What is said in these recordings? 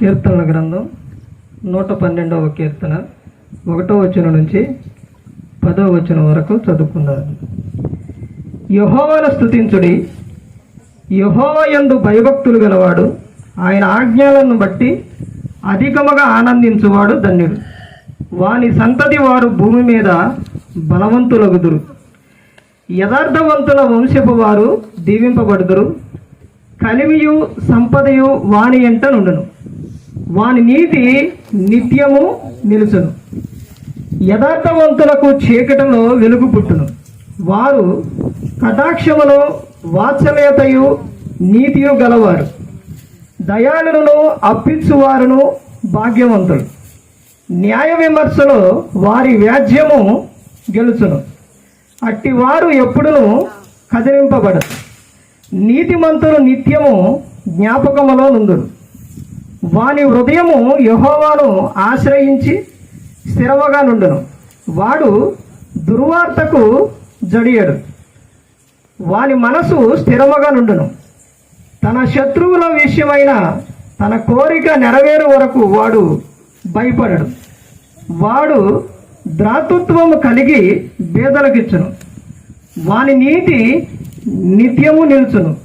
కీర్తనల గ్రంథం నూట పన్నెండవ కీర్తన ఒకటో వచనం నుంచి పదో వచనం వరకు చదువుకున్నారు యహోవను స్థుతించుడి యహోవ యందు భయభక్తులు గలవాడు ఆయన ఆజ్ఞలను బట్టి అధికముగా ఆనందించువాడు ధన్యుడు. వాని సంతతి వారు భూమి మీద బలవంతులగుదురు. యథార్థవంతుల వంశపు వారు దీవింపబడుదురు. కలిమియు సంపదయు వాని ఎంట నుండును. వాని నీతి నిత్యము నిలుచును. యథార్థవంతులకు చీకటిలో వెలుగు పుట్టును. వారు కటాక్షమును వాత్సల్యతయు నీతియు గలవారు. దయాళులను అప్పించువారును భాగ్యవంతులు. న్యాయ విమర్శలో వారి వ్యాజ్యము గెలుచును. అట్టివారు ఎప్పుడును కదిలింపబడరు. నీతిమంతులు నిత్యము జ్ఞాపకములో నుందురు వాని హృదయము యహోవాను ఆశ్రయించి స్థిరముగా నుండును. వాడు దుర్వార్తకు జడియడు. వాని మనసు స్థిరముగా నుండును. తన శత్రువుల విషయమైన తన కోరిక నెరవేరు వరకు వాడు భయపడడు. వాడు ద్రాతృత్వము కలిగి బేదలకిచ్చును. వాని నీతి నిత్యము నిలుచును.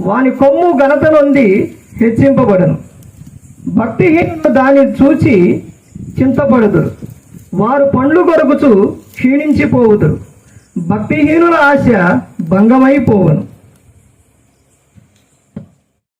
వాని కొమ్ము ఘనత నుండి హెచ్చింపబడను. భక్తిహీనులు దాన్ని చూచి చింతపడుదురు. వారు పండ్లు కొరకుచు క్షీణించిపోవుదురు. భక్తిహీనుల ఆశ భంగమైపోవును.